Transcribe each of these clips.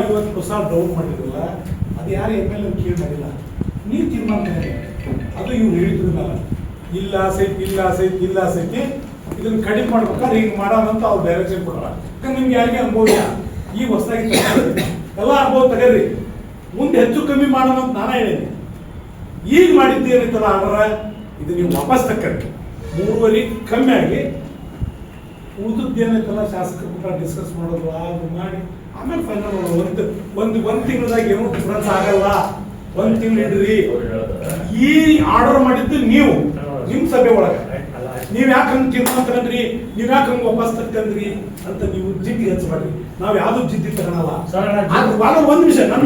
ಐವತ್ತು ಹೊಸ ಡೌನ್ ಮಾಡಿದ್ರಲ್ಲ, ಅದು ಯಾರು ಎಂ ಎಲ್ ಎ ಕೇಳಿ ಮಾಡಿಲ್ಲ. ನೀವು ತೀರ್ಮಾನ. ಅದು ಇವ್ರು ಹೇಳಿದ್ರಲ್ಲ. ಇಲ್ಲ ಸೈಟ್ ಇಲ್ಲ ಸೈಟ್ ಇಲ್ಲ ಸೈತಿ, ಇದನ್ನು ಕಡಿಮೆ ಮಾಡ್ಬೇಕಾದ್ರೆ ಈಗ ಮಾಡೋದಂತ ಅವ್ರು ಡೈರೆಕ್ಷನ್ ಕೊಡಲ್ಲ. ಯಾಕಂದ್ರೆ ನಿಮ್ಗೆ ಯಾರಿಗೆ ಅನುಭವ ಈ ಹೊಸದಾಗಿ. ಎಲ್ಲ ಅನುಭವ ತಗರಿ ಮುಂದೆ ಹೆಚ್ಚು ಕಮ್ಮಿ ಮಾಡೋಣ ಅಂತ ನಾನೇ ಹೇಳಿದೆ ಈಗ ಮಾಡಿದ್ದೇನಿತ್ತಲ್ಲ ಆರ್ಡರ್ ಇದು ನೀವು ವಾಪಸ್ ತಕ್ಕರಿ ಮೂರುವರೆ ಕಮ್ಮಿ ಆಗಿ ಉಳಿದದ್ದು ಏನೈತಲ್ಲ ಶಾಸಕರ ಕೂಡ ಡಿಸ್ಕಸ್ ಮಾಡೋದು ಅದು ಮಾಡಿ ಆಮೇಲೆ ಫೈನಲ್ ಒಂದು ಒಂದು ಒಂದು ತಿಂಗಳದಾಗ ಏನೂ ಡಿಫ್ರೆನ್ಸ್ ಆಗಲ್ಲ. ಒಂದು ತಿಂಗಳು ಇಡ್ರಿ ಈ ಆರ್ಡರ್ ಮಾಡಿದ್ದು ನೀವು ನಿಮ್ಮ ಸಭೆ ಒಳಗೆ. ನೀವ್ ಯಾಕೆ ಹಂಗೆ ತೀರ್ಮಾನ ತಗೊಂಡ್ರಿ? ನೀವ್ ಯಾಕೆ ಹಂಗೆ ವಾಪಸ್ ತಕ್ಕಂದ್ರಿ ಅಂತ ನೀವು ಜಿದ್ದಿ ಮಾಡಿ ನಾವ್ ಯಾವ್ದು ಜಿದ್ದಿ ತಗೊಳಲ್ಲ. ಒಂದ್ ವಿಷಯ ನಾನು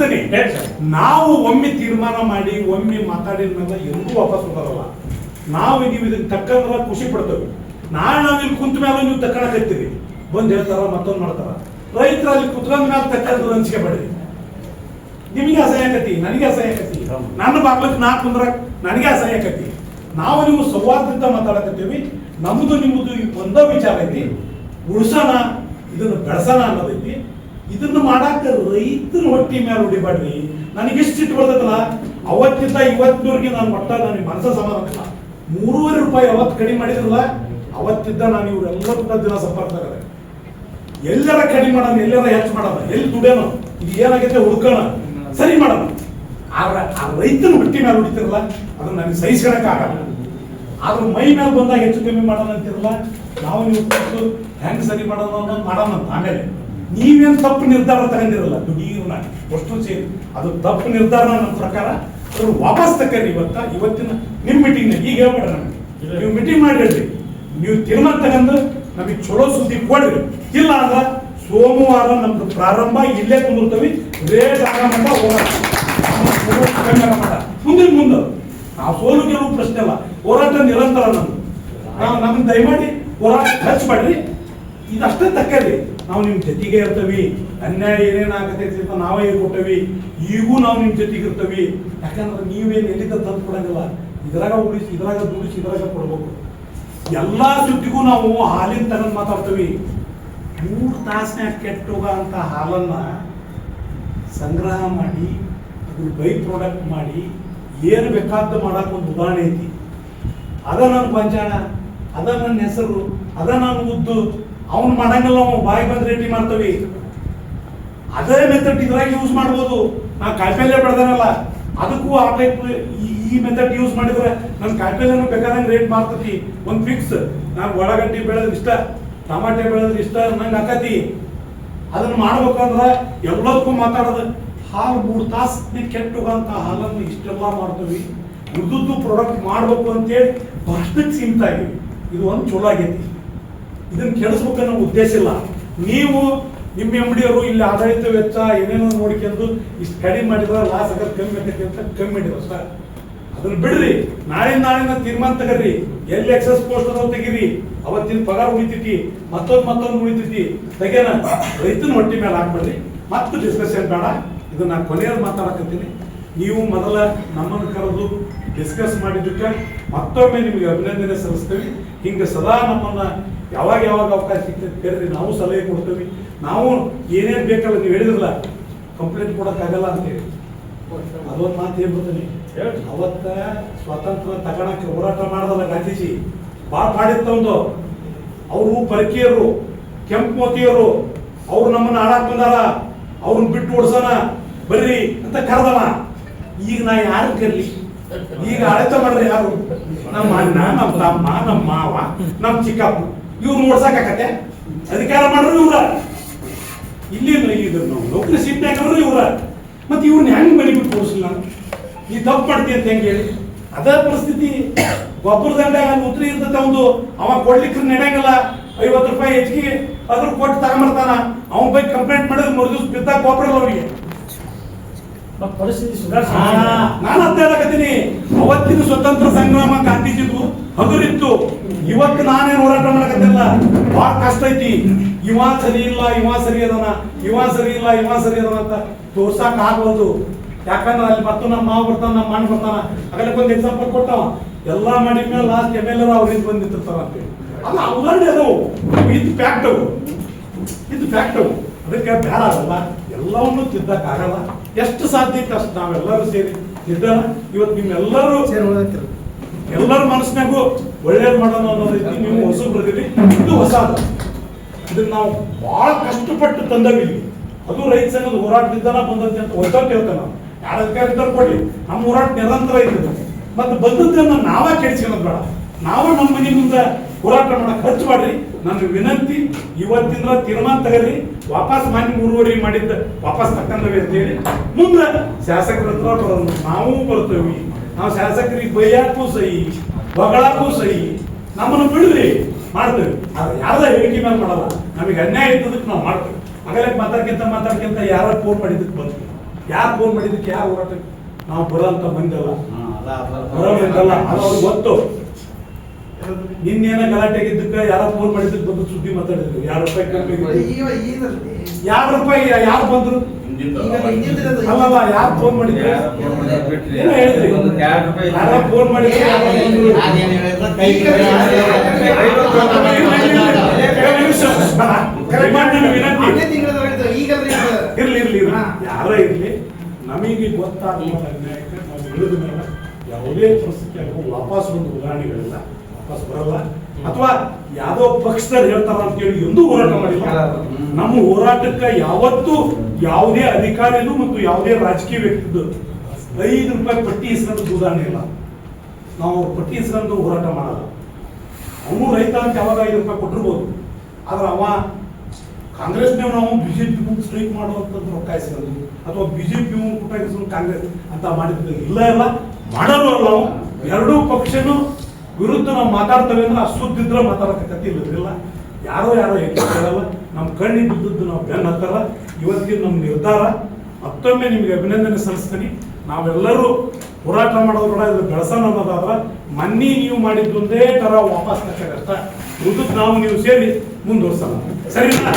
ಸರ್. ನಾವು ಒಮ್ಮೆ ತೀರ್ಮಾನ ಮಾಡಿ ಒಮ್ಮೆ ಮಾತಾಡಿದ ಮೇಲೆ ವಾಪಸ್ ಹೋಗಲ್ಲ ನಾವು ನೀವು ಇದಕ್ಕೆ ತಕ್ಕಂದ್ರ ಖುಷಿ ಪಡ್ತೇವೆ. ನಾಳೆ ನಾವು ಇಲ್ಲಿ ಕುಂತ ಮೇಲೆ ನೀವು ತಕ್ಕಣಕತ್ತೀರಿ ಬಂದು ಹೇಳ್ತಾರ, ಮತ್ತೊಂದು ಮಾಡ್ತಾರ. ರೈತರ ಅಲ್ಲಿ ಕುತ್ಕೊಂಡ ಮೇಲೆ ತಕ್ಕದ್ದು ಹಂಚಿಕೆ ಬಡ್ರಿ. ನಿಮಗೆ ಅಸಹ್ಯ ಆಕತಿ, ನನಗೆ ಅಸಹ್ಯ ಹೌದು. ನನ್ನ ಬಾಗ್ಲಕ್ಕೆ ನಾ ಕುಂದ್ರ ನನಗೆ ಅಸಹ್ಯ ಕತಿ ನಾವು ನೀವು ಸಂವಾದದಿಂದ ಮಾತಾಡಕತ್ತೀವಿ, ನಮ್ದು ನಿಮ್ಮದು ಒಂದ ವಿಚಾರ ಐತಿ. ಉಳ್ಸೋಣ, ಇದನ್ನು ಬೆಳೆಸೋಣ ಅನ್ನೋದೈತಿ. ಇದನ್ನ ಮಾಡಾಕ ರೈತರ ಹೊಟ್ಟಿ ಮೇಲೆ ಹೊಡಿಬೇಡ್ರಿ ನನಗೆ ಸಿಟ್ಟು ಬರ್ತದಲ್ಲ ಅವತ್ತಿಂದ ಇವತ್ತಿನವರೆಗೆ ನಾನು ಮಟ್ಟ ನನಗೆ ಮನಸ್ಸ ಸಮಾಧಾನ ಮೂರುವರೆ ರೂಪಾಯಿ ಅವತ್ತು ಕಡಿಮೆ ಮಾಡಿದ್ರಲ್ಲ ಅವತ್ತಿದ್ದ ನಾನು ಇವರೆಲ್ಲರೂ ಕೂಡ ದಿನ ಸಂಪರ್ಕದಾಗ ಎಲ್ಲರ ಕಡಿಮೆ ಮಾಡೋಣ ಎಲ್ಲರ ಹೆಚ್ಚು ಮಾಡೋಣ ಎಲ್ಲಿ ದುಡಿಯೋಣ ಇದು ಏನಾಗೈತೆ ಹುಡ್ಕೋಣ ಸರಿ ಮಾಡೋಣ. ಆದ್ರೆ ಆ ರೈತನ ಹುಟ್ಟಿ ಮೇಲೆ ಹೊಡಿತಿರಲ್ಲ ಅದನ್ನ ನನಗೆ ಸಹಿಸ್ಕೊಳಕ್ ಆಗಲ್ಲ ಆದ್ರೆ ಮೈ ಮೇಲೆ ಬಂದಾಗ ಹೆಚ್ಚು ಕಮ್ಮಿ ಮಾಡೋಣ ಅಂತಿರಲ್ಲ ನಾವು ನೀವು ಕೂತು ಹೆಂಗ್ ಸರಿ ಮಾಡೋಣ ಅನ್ನೋದು ಮಾಡೋಣ ಅಂತ. ಆಮೇಲೆ ನೀವೇನು ತಪ್ಪು ನಿರ್ಧಾರ ತಗೊಂಡಿರಲ್ಲ ದುಡಿಯೋಣ ಅಷ್ಟು ಸೇರಿ. ಅದು ತಪ್ಪು ನಿರ್ಧಾರ ನನ್ನ ಪ್ರಕಾರ ಅವ್ರು ವಾಪಸ್ ತಕ್ಕರಿ ಇವತ್ತ ಇವತ್ತಿನ ನಿಮ್ಮ ಮೀಟಿಂಗ್ ಈಗ ಹೇಳ್ಬೇಡ ನಮಗೆ. ನೀವು ಮೀಟಿಂಗ್ ಮಾಡಿ ಹೇಳ್ರಿ ನೀವು ತೀರ್ಮಾನ ತಗೊಂಡು ನಮಗೆ ಚಲೋ ಸುದ್ದಿ ಕೊಡ್ರಿ. ಇಲ್ಲ ಅಂದ್ರೆ ಸೋಮವಾರ ನಮ್ದು ಪ್ರಾರಂಭ ಇಲ್ಲೇ ಕುಂದಿರ್ತೀವಿ. ರೇಟ್ ಆಗ ಹೋರಾಟ. ಮುಂದಿನ ಮುಂದೆ, ನಾವು ಸೋಲು ಗೆಲುವು ಪ್ರಶ್ನೆ ಅಲ್ಲ. ಹೋರಾಟ ನಿರಂತರ ನಮ್ದು. ನಾವು ನಮ್ಗೆ ದಯಮಾಡಿ ಹೋರಾಟ ಖರ್ಚು ಮಾಡ್ರಿ. ಇದಷ್ಟೇ ತಕ್ಕಲ್ಲಿ ನಾವು ನಿಮ್ಮ ಜೊತೆಗೆ ಇರ್ತವಿ. ಅನ್ಯಾಯ ಏನೇನು ಆಗತೈತಿ ಅಂತ ನಾವೇ ಕೊಟ್ಟವಿ ಈಗೂ ನಾವು ನಿಮ್ಮ ಜೊತೆಗೆ ಇರ್ತವಿ. ಯಾಕಂದ್ರೆ ನೀವೇನು ಎಲ್ಲಿದ್ದ ತಂದು ಕೊಡಂಗಿಲ್ಲ. ಇದ್ರಾಗ ಉಳಿಸಿ, ಇದ್ರಾಗ ದುಡಿಸಿ, ಇದ್ರಾಗ ಕೊಡ್ಬೇಕು. ಎಲ್ಲಾ ಸುದ್ದಿಗೂ ನಾವು ಹಾಲಿನ ತನ ಮಾತಾಡ್ತೀವಿ. ಮೂರು ತಾಸನ್ಯಾಗ ಕೆಟ್ಟೋಗ ಅಂತ ಹಾಲನ್ನ ಸಂಗ್ರಹ ಮಾಡಿ, ಅದ್ರ ಬೈ ಪ್ರಾಡಕ್ಟ್ ಮಾಡಿ ಏನು ಬೇಕಾದ ಮಾಡಕ್ ಒಂದು ಉದಾಹರಣೆ ಐತಿ. ಅದ ನನ್ನ ಪಂಚಾಣ ಅದ ನನ್ನ ಹೆಸರು, ಅದ ನನ್ನ ಉದ್ದು, ಅವನು ಮಾಡಂಗಿಲ್ಲ ನಾವು ಬಾಯಿ ಬಂದು ರೆಡಿ ಮಾಡ್ತೀವಿ. ಅದೇ ಮೆಥಡ್ ಇದ್ರಾಗ ಯೂಸ್ ಮಾಡ್ಬೋದು. ನಾ ಕಾಯಿಪಲ್ಯ ಬೆಳೆದನಲ್ಲ. ಅದಕ್ಕೂ ಆ ಟೈಪ್ ಈ ಮೆಥಡ್ ಯೂಸ್ ಮಾಡಿದ್ರೆ ನನ್ನ ಕಾಯಿಪಲ್ಯನೂ ಬೇಕಾದಂಗೆ ರೇಟ್ ಮಾಡ್ತತಿ ಒಂದು ಫಿಕ್ಸ್ ನಾನು ಒಳಗಡ್ಡಿ ಬೆಳೆದ್ರೆ ಇಷ್ಟ, ಟಮಾಟೆ ಬೆಳೆದ್ರೆ ಇಷ್ಟ, ನಂಗೆ ಆಕತಿ. ಅದನ್ನ ಮಾಡ್ಬೇಕಂದ್ರೆ ಎಲ್ಲದಕ್ಕೂ ಮಾತಾಡೋದು. ಹಾಲು ಮೂರು ತಾಸು ಕೆಟ್ಟೋಗಂತ ಹಾಲನ್ನು ಇಷ್ಟೆಲ್ಲ ಮಾಡ್ತೀವಿ. ಉದ್ದುದ್ದು ಪ್ರಾಡಕ್ಟ್ ಮಾಡಬೇಕು ಅಂತೇಳಿ ಅಷ್ಟಕ್ಕೆ ಸೀಮಿತ ಇದು ಒಂದು ಚಲೋ ಆಗೈತಿ. ಇದನ್ನ ಕೆಡಿಸ್ಬೇಕನ್ನೋ ಉದ್ದೇಶ ಇಲ್ಲ. ನೀವು ನಿಮ್ಮ ಅವರು ಇಲ್ಲಿ ಆಡಳಿತ ವೆಚ್ಚ ಏನೇನೋ ನೋಡ್ಕೊಂಡು ಇಷ್ಟು ಕಡಿಮೆ ಮಾಡಿದ್ರೆ ಲಾಸ್ ಆಗೋದು ಕಮ್ಮಿ ಆಗೈತಿ ಅಂತ ಕಮ್ಮಿ ಮಾಡಿದ್ರು ಸರ್. ಅದನ್ನ ಬಿಡ್ರಿ. ನಾಳೆ ನಾಳಿನ ತೀರ್ಮಾನ ತಗರ್ರಿ ಎಲ್ಲಿ ಎಕ್ಸಸ್ ಪೋಸ್ಟ್ ಅದಾವ ತೆಗೀರಿ. ಅವತ್ತಿನ ಪಗಾರ ಉಳಿತೈತಿ, ಮತ್ತೊಂದು ಮತ್ತೊಂದು ಉಳಿತೈತಿ. ತೆಗೆನ ರೈತನ ಹೊಟ್ಟೆ ಮೇಲೆ ಹಾಕ್ಬೇಡ್ರಿ. ಮತ್ತೆ ಡಿಸ್ಕಷನ್ ಬೇಡ. ಇದು ನಾನು ಕೊನೆಯಲ್ಲಿ ಮಾತಾಡಕತ್ತೀನಿ. ನೀವು ಮೊದಲ ನಮ್ಮನ್ನು ಕರೆದು ಡಿಸ್ಕಸ್ ಮಾಡಿದ್ದಕ್ಕೆ ಮತ್ತೊಮ್ಮೆ ನಿಮಗೆ ಅಭಿನಂದನೆ ಸಲ್ಲಿಸ್ತೀವಿ. ಹಿಂಗೆ ಸದಾ ನಮ್ಮನ್ನ ಯಾವಾಗ ಯಾವಾಗ ಅವಕಾಶ ಸಿಗ್ತದೆ ಕೇಳಿದ್ರೆ ನಾವು ಸಲಹೆ ಕೊಡ್ತೀವಿ. ನಾವು ಏನೇನು ಬೇಕಲ್ಲ ನೀವು ಹೇಳಿದ್ರಲ್ಲ ಕಂಪ್ಲೇಂಟ್ ಕೊಡೋಕ್ಕಾಗಲ್ಲ ಅಂತೇಳಿ. ಅದೊಂದು ಮಾತು ಹೇಳ್ಬಿಡ್ತೀನಿ. ಅವತ್ತ ಸ್ವಾತಂತ್ರ್ಯ ತಗೊಳಕ್ಕೆ ಹೋರಾಟ ಮಾಡೋದಲ್ಲ ಗಾಂಧೀಜಿ ಭಾಳ ಮಾಡಿತ್ತಂದು ಅವರು ಪರಕೀಯರು ಕೆಂಪು ಮೋತಿಯರು ಅವ್ರು ನಮ್ಮನ್ನ ಆಡಾಕ್ ಬಂದಾರ ಅವ್ರನ್ನ ಬಿಟ್ಟು ಓಡಿಸೋಣ ಬರ್ರಿ ಅಂತ ಕರೆದವ. ಈಗ ನಾ ಯಾರು ಕರ್ಲಿ ಈಗ ಆಡಳಿತ ಮಾಡ್ರಿ ಯಾರು? ನಮ್ಮ ಅಣ್ಣ ನಮ್ಮ ತಮ್ಮ ನಮ್ಮ ಮಾವ ನಮ್ಮ ಚಿಕ್ಕಪ್ಪ ಇವ್ರು ಓಡ್ಸಕ್ಕಾಕತ್ತೆ ಅಧಿಕಾರ ಮಾಡ್ರಿ ಇವ್ರ. ಇಲ್ಲಿ ಇದ್ರು ನಾವು. ನೌಕರಿ ಸೀಟ್ನಾಗ ಇವ್ರ. ಮತ್ತೆ ಇವ್ರನ್ನ ಹೆಂಗ್ ಬಿಟ್ಟು ಓಡಿಸಿಲ್ಲ ನೀ ತಪ್ಪು ಮಾಡ್ತೀಯ ಅಂತ ಹೆಂಗೆ ಹೇಳಿ? ಅದೇ ಪರಿಸ್ಥಿತಿ. ಗೊಬ್ಬರ ದಂಡ ಉತ್ತರ ಇರ್ತದೆ ಒಂದು ಅವ ಕೊಡ್ಲಿಕ್ಕೆ ನಡೆಯಂಗಿಲ್ಲ. ಐವತ್ತು ರೂಪಾಯಿ ಹೆಚ್ಚಿಗೆ ಅದ್ರ ಕೊಟ್ಟು ತಗೊಂಬರ್ತಾನ. ಅವನ ಬಗ್ಗೆ ಕಂಪ್ಲೇಂಟ್ ಮಾಡಿದ್ರೆ ಮೂರು ದಿವಸ ಬಿದ್ದಾಗ ಗೊಬ್ಬರ ಮತ್ತೆ ಪರಿಸ್ಥಿತಿ ನಾನು ಅಂತ ಹೇಳಕತ್ತೀನಿ. ಅವತ್ತಿನ ಸ್ವತಂತ್ರ ಸಂಗ್ರಾಮ ಗಾಂಧೀಜಿದು ಹಗುರಿತ್ತು. ಇವತ್ತು ನಾನೇ ಹೋರಾಟ ಮಾಡಕತ್ತಿಲ್ಲ. ಬಹಳ ಕಷ್ಟ ಐತಿ. ಇವ ಸರಿ ಇಲ್ಲ, ಇವ ಸರಿ ಅದನ, ಇವ ಸರಿ ಇಲ್ಲ, ಇವ ಸರಿ ಅದನ ಅಂತ ತೋರ್ಸಕ್ ಆಗ್ಬೋದು ಯಾಕಂದ್ರೆ ಅಲ್ಲಿ ಮತ್ತು ನಮ್ಮ ಮಾವ ಬರ್ತಾನ, ನಮ್ಮ ಮಣ್ಣು ಬರ್ತಾನ. ಆಗಲೇ ಒಂದು ಎಕ್ಸಾಂಪಲ್ ಕೊಟ್ಟವ ಎಲ್ಲಾ ಮಾಡಿದ್ಮೇಲೆ ಲಾಸ್ಟ್ ಎಂ ಎಲ್ ಅವ್ರಿಂದ ಬಂದಿರ್ತಾರ ಅಂತೇಳಿ ಅಲ್ಲ ಉದಾಹರಣೆ ಅದು. ಇದು ಫ್ಯಾಕ್ಟ್ ಇದು ಫ್ಯಾಕ್ಟ್ ಅದಕ್ಕೆ ಬೇಡ ಆಗಲ್ಲ ಎಲ್ಲವನ್ನು ತಿದ್ದಕ್ಕಾಗಲ್ಲ. ಎಷ್ಟು ಸಾಧ್ಯ ಇತ್ತು ಅಷ್ಟು ನಾವೆಲ್ಲರೂ ಸೇರಿ ಇದ್ದಾನ ಇವತ್ತು ನಿಮ್ಮೆಲ್ಲರೂ ಎಲ್ಲರ ಮನಸ್ಸಿನಾಗೂ ಒಳ್ಳೇದು ಮಾಡೋಣ ಅನ್ನೋ ರೀತಿ ನೀವು ಹೊಸಬ್ರದಿರಿ ಇದು ಹೊಸ ಇದನ್ನ ನಾವು ಬಹಳ ಕಷ್ಟಪಟ್ಟು ತಂದವಿ ಅದು ರೈತ ಸಂಘದ ಹೋರಾಟದಿಂದನ ಬಂದದ್ದು ಅಂತ ಹೊಸ ಕೇಳ್ತಾನ ನಾವು ಯಾರ ಅಧಿಕಾರ ಕೊಡಿ. ನಮ್ಮ ಹೋರಾಟ ನಿರಂತರ ಇರ್ತದೆ ಮತ್ತೆ ಬಂದದ್ದನ್ನ ನಾವೇ ಕೆಡಿಸ್ಕೊಳ್ಳೋದು ಬೇಡ. ನಾವು ನಮ್ಮ ಮನೆ ಮುಂದೆ ಹೋರಾಟ ಮಾಡಕ್ ಖರ್ಚು ಮಾಡ್ರಿ. ನನ್ನ ವಿನಂತಿ ಇವತ್ತಿಂದ ತೀರ್ಮಾನ ತಗಲಿ ವಾಪಸ್ ಮಾನ್ಯ ಮೂರುವರೆ ಮಾಡಿದ್ದ ವಾಪಸ್ ತಕ್ಕಂದವೆ ಅಂತ ಹೇಳಿ ಮುಂದೆ ಶಾಸಕರ ಹತ್ರ ಬರೋದು. ನಾವು ಬರ್ತೇವೆ. ನಾವು ಶಾಸಕರಿಗೆ ಬೈಯಾಕೂ ಸಹಿ ಹೊಗಳಕ್ಕೂ ಸಹಿ ನಮ್ಮನ್ನು ಬಿಡ್ರಿ ಮಾಡ್ತೇವೆ. ಆದ್ರೆ ಯಾರ್ದ ಹೇಳಿಕೆ ಮೇಲೆ ಮಾಡಲ್ಲ. ನಮಗೆ ಅನ್ಯಾಯ ಇದ್ದದಕ್ಕೆ ನಾವು ಮಾಡ್ತೇವೆ. ಆಗಲೇ ಮಾತಾಡ್ಕಿಂತ ಮಾತಾಡ್ಕಿಂತ ಯಾರ ಫೋನ್ ಮಾಡಿದ್ದಕ್ಕೆ ಬಂತು ಯಾರು ಫೋನ್ ಮಾಡಿದ್ದಕ್ಕೆ ಯಾರು ಹೋರಾಟಕ್ಕೆ ನಾವು ಬರೋಂಥ ಬಂದಲ್ಲ ಅದು ಅವ್ರಿಗೆ ಗೊತ್ತು. ನಿನ್ನೇನ ಗಲಾಟೆ ಆಗಿದ್ದಕ್ಕೆ ಯಾರ ಫೋನ್ ಮಾಡಿದ್ರು ಬಂದು ಸುದ್ದಿ ಮಾತಾಡಿದ್ರು ಯಾರ ರೂಪಾಯಿ ಕಮ್ಮಿ ಯಾರ ಯಾರು ರೂಪಾಯಿ ಯಾರು ಬಂದ್ರು ಅಲ್ಲಲ್ಲ ಯಾರು ಫೋನ್ ಮಾಡಿದ್ರು ಏನೋ ಹೇಳಿದ್ರಿ ಯಾರ ಫೋನ್ ಮಾಡಿದ್ರು ಇರ್ಲಿ ಇರ್ಲಿ. ಯಾರೇ ಇರ್ಲಿ ನಮಗೆ ಗೊತ್ತಾಗ್ಲಿಲ್ಲ ಯಾವುದೇ ಪರಿಸ್ಥಿತಿ ವಾಪಸ್ ಒಂದು ಉದಾಹರಣೆಗಳಿಲ್ಲ ವಾಪಸ್ ಬರಲ್ಲ. ಅಥವಾ ಯಾವ್ದೋ ಪಕ್ಷದಲ್ಲಿ ಹೇಳ್ತಾರ ಅಂತ ಹೇಳಿ ಎಂದೂ ಹೋರಾಟ ಮಾಡಿಲ್ಲ. ನಮ್ಮ ಹೋರಾಟಕ್ಕೆ ಯಾವತ್ತೂ ಯಾವುದೇ ಅಧಿಕಾರಿದು ಮತ್ತು ಯಾವುದೇ ರಾಜಕೀಯ ವ್ಯಕ್ತಿದ್ದು ಐದು ರೂಪಾಯಿ ಪಟ್ಟಿ ಇಸ್ಕೊಂಡು ಉದಾಹರಣೆ ಇಲ್ಲ. ನಾವು ಅವ್ರ ಪಟ್ಟಿ ಇಸ್ಕೊಂಡು ಹೋರಾಟ ಮಾಡಲ್ಲ. ಅವನು ರೈತ ಅಂತ ಯಾವಾಗ ಐದು ರೂಪಾಯಿ ಕೊಟ್ಟಿರ್ಬೋದು ಆದ್ರೆ ಅವ ಕಾಂಗ್ರೆಸ್ನವ್ ನಾವು ಬಿಜೆಪಿ ಮುಂದೆ ಸ್ಟ್ರೈಕ್ ಮಾಡುವಂಥದ್ದು ರೊಕ್ಕ ಇಸ್ಕೊಂಡು ಅಥವಾ ಬಿಜೆಪಿ ಮುಂದೆ ಕಾಂಗ್ರೆಸ್ ಅಂತ ಮಾಡಿದ್ದು ಇಲ್ಲ ಇಲ್ಲ ಮಾಡೋರು ಅಲ್ಲ ನಾವು ಎರಡೂ ಪಕ್ಷನು ವಿರುದ್ಧ ನಾವು ಮಾತಾಡ್ತೇವೆ ಅಂದ್ರೆ ಸುದ್ದಿದ್ರೆ ಮಾತಾಡೋಕೆ ಇಲ್ಲ ಯಾರೋ ಯಾರೋ ಹೇಳಲ್ಲ ನಮ್ಮ ಕಣ್ಣಿ ಬಿದ್ದದ್ದು ನಾವು ಬೆನ್ನ ಹತ್ತಲ್ಲ. ಇವತ್ತಿನ ನಮ್ಮ ನಿರ್ಧಾರ. ಮತ್ತೊಮ್ಮೆ ನಿಮಗೆ ಅಭಿನಂದನೆ ಸಲ್ಲಿಸ್ತೀನಿ. ನಾವೆಲ್ಲರೂ ಹೋರಾಟ ಮಾಡೋದು ಕೂಡ ಇದು ಬೆಳೆಸೋಣ ಅನ್ನೋದಾದ್ರೆ, ಮನ್ನಿ ನೀವು ಮಾಡಿದ್ದು ಒಂದೇ ತರ ವಾಪಸ್ ತಕ್ಕ ಕಷ್ಟ ನಾವು ನೀವು ಸೇರಿ ಮುಂದುವರ್ಸೋಣ. ಸರಿನಾ?